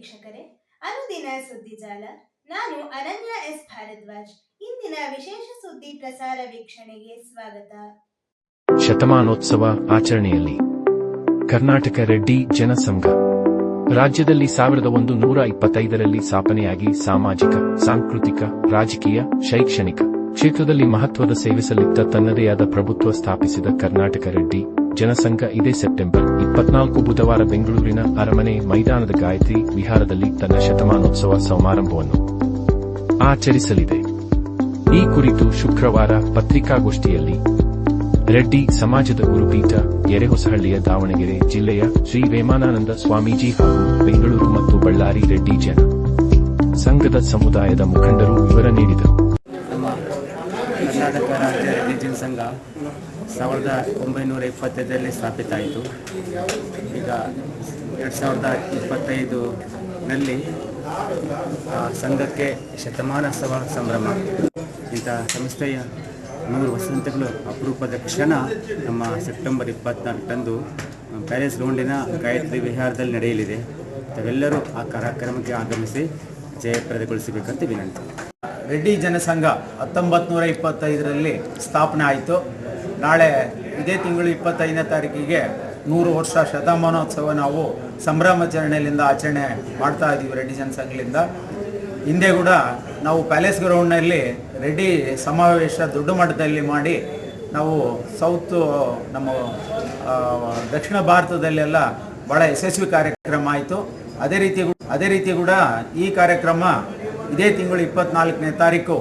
ವೀಕ್ಷಕರೇ, ಅನುದಿನ ಸುದ್ದಿ ಜಾಲ. ನಾನು ಅನನ್ಯ ಎಸ್. ಭಾರದ್ವಾಜ್. ಇಂದಿನ ವಿಶೇಷ ಸುದ್ದಿ ಪ್ರಸಾರ ವೀಕ್ಷಣೆಗೆ ಸ್ವಾಗತ. ಶತಮಾನೋತ್ಸವ ಆಚರಣೆಯಲ್ಲಿ ಕರ್ನಾಟಕ ರೆಡ್ಡಿ ಜನಸಂಘ. ರಾಜ್ಯದಲ್ಲಿ ಸಾವಿರದ ಒಂದು ನೂರ ಇಪ್ಪತ್ತೈದರಲ್ಲಿ ಸ್ಥಾಪನೆಯಾಗಿ ಸಾಮಾಜಿಕ, ಸಾಂಸ್ಕೃತಿಕ, ರಾಜಕೀಯ, ಶೈಕ್ಷಣಿಕ ಕ್ಷೇತ್ರದಲ್ಲಿ ಮಹತ್ವದ ಸೇವೆ ಸಲ್ಲಿತ್ತ ತನ್ನದೇ ಆದ ಪ್ರಭುತ್ವ ಸ್ಥಾಪಿಸಿದ ಕರ್ನಾಟಕ ರೆಡ್ಡಿ, ಜನಸಂಘ ಇದೇ ಸೆಪ್ಟೆಂಬರ್ ಇಪ್ಪತ್ನಾಲ್ಕು ಬುಧವಾರ ಬೆಂಗಳೂರಿನ ಅರಮನೆ ಮೈದಾನದ ಗಾಯತ್ರಿ ವಿಹಾರದಲ್ಲಿ ತನ್ನ ಶತಮಾನೋತ್ಸವ ಸಮಾರಂಭವನ್ನು ಆಚರಿಸಲಿದೆ. ಈ ಕುರಿತು ಶುಕ್ರವಾರ ಪತ್ರಿಕಾಗೋಷ್ಠಿಯಲ್ಲಿ ರೆಡ್ಡಿ ಸಮಾಜದ ಗುರುಪೀಠ ಎರೆಹೊಸಹಳ್ಳಿಯ ದಾವಣಗೆರೆ ಜಿಲ್ಲೆಯ ಶ್ರೀ ವೇಮಾನಂದ ಸ್ವಾಮೀಜಿ ಹಾಗೂ ಬೆಂಗಳೂರು ಮತ್ತು ಬಳ್ಳಾರಿ ರೆಡ್ಡಿ ಜನ ಸಂಘದ ಸಮುದಾಯದ ಮುಖಂಡರು ವಿವರ ನೀಡಿದರು. ಕರ್ನಾಟಕ ರಾಜ್ಯ ಸಂಘ. ಸಾವಿರದ ಒಂಬೈನೂರ ಇಪ್ಪತ್ತೈದರಲ್ಲಿ ಸ್ಥಾಪಿತ ಆಯಿತು ಈಗ ಎರಡು ಸಾವಿರದ ಇಪ್ಪತ್ತೈದರಲ್ಲಿ ಆ, ಸಂಘಕ್ಕೆ ಶತಮಾನೋತ್ಸವ ಸಂಭ್ರಮ. ಇಂಥ ಸಂಸ್ಥೆಯ ನೂರು ವಸಂತಗಳು ಅಪರೂಪದ ಕ್ಷಣ ನಮ್ಮ ಸೆಪ್ಟೆಂಬರ್ ಇಪ್ಪತ್ನಾಲ್ಕರಂದು ಪ್ಯಾಲೇಸ್ ಗ್ರೌಂಡಿನ ಗಾಯತ್ರಿ ವಿಹಾರದಲ್ಲಿ ನಡೆಯಲಿದೆ. ತಾವೆಲ್ಲರೂ ಆ ಕಾರ್ಯಕ್ರಮಕ್ಕೆ ಆಗಮಿಸಿ ಜಯಪ್ರದಗೊಳಿಸಬೇಕಂತ ವಿನಂತಿ. ರೆಡ್ಡಿ ಜನಸಂಘ ಹತ್ತೊಂಬತ್ತು ನೂರ ಇಪ್ಪತ್ತೈದರಲ್ಲಿ ಸ್ಥಾಪನೆ ಆಯಿತು. ನಾಳೆ ಇದೇ ತಿಂಗಳು ಇಪ್ಪತ್ತೈದನೇ ತಾರೀಕಿಗೆ ನೂರು ವರ್ಷ ಶತಮಾನೋತ್ಸವ ನಾವು ಸಂಭ್ರಮಾಚರಣೆಯಿಂದ ಆಚರಣೆ ಮಾಡ್ತಾ ಇದ್ದೀವಿ ರೆಡ್ಡಿ ಜನಸಂಘದಿಂದ. ಹಿಂದೆ ಕೂಡ ನಾವು ಪ್ಯಾಲೇಸ್ ಗ್ರೌಂಡ್ನಲ್ಲಿ ರೆಡ್ಡಿ ಸಮಾವೇಶ ದೊಡ್ಡ ಮಟ್ಟದಲ್ಲಿ ಮಾಡಿ ನಾವು ಸೌತ್, ನಮ್ಮ ದಕ್ಷಿಣ ಭಾರತದಲ್ಲೆಲ್ಲ ಭಾಳ ಯಶಸ್ವಿ ಕಾರ್ಯಕ್ರಮ ಆಯಿತು. ಅದೇ ರೀತಿ ಅದೇ ರೀತಿ ಕೂಡ ಈ ಕಾರ್ಯಕ್ರಮ ಇದೇ ತಿಂಗಳು ಇಪ್ಪತ್ನಾಲ್ಕನೇ ತಾರೀಕು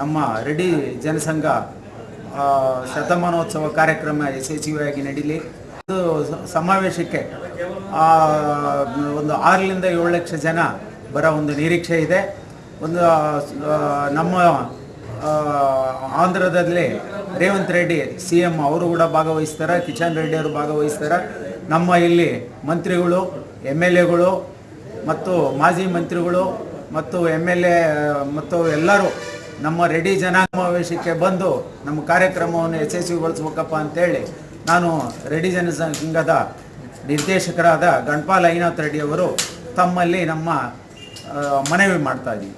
ನಮ್ಮ ರೆಡ್ಡಿ ಜನಸಂಘ ಶತಮಾನೋತ್ಸವ ಕಾರ್ಯಕ್ರಮ ಯಶಸ್ವಿಯಾಗಿ ನಡೀಲಿ. ಅದು ಸಮಾವೇಶಕ್ಕೆ ಒಂದು ಆರರಿಂದ ಏಳು ಲಕ್ಷ ಜನ ಬರೋ ಒಂದು ನಿರೀಕ್ಷೆ ಇದೆ. ಒಂದು ನಮ್ಮ ಆಂಧ್ರದಲ್ಲಿ ರೇವಂತ್ ರೆಡ್ಡಿ ಸಿ ಎಂ ಅವರು ಕೂಡ ಭಾಗವಹಿಸ್ತಾರೆ, ಕಿಶನ್ ರೆಡ್ಡಿ ಅವರು ಭಾಗವಹಿಸ್ತಾರೆ. ನಮ್ಮ ಇಲ್ಲಿ ಮಂತ್ರಿಗಳು ಎಂ ಎಲ್ ಎಗಳು ಮತ್ತು ಮಾಜಿ ಮಂತ್ರಿಗಳು ಮತ್ತು ಎಂ ಎಲ್ ಎ ಮತ್ತು ಎಲ್ಲರೂ ನಮ್ಮ ರೆಡಿ ಜನಾಸಮಾವೇಶಕ್ಕೆ ಬಂದು ನಮ್ಮ ಕಾರ್ಯಕ್ರಮವನ್ನು ಯಶಸ್ವಿಗೊಳಿಸ್ಬೇಕಪ್ಪ ಅಂತೇಳಿ ನಾನು ರೆಡಿ ಜನಸಂಘದ ನಿರ್ದೇಶಕರಾದ ಗಣಪಾಲ್ ಐನಾಥ್ ರೆಡ್ಡಿಯವರು ತಮ್ಮಲ್ಲಿ ನಮ್ಮ ಮನವಿ ಮಾಡ್ತಾ ಇದ್ದೀವಿ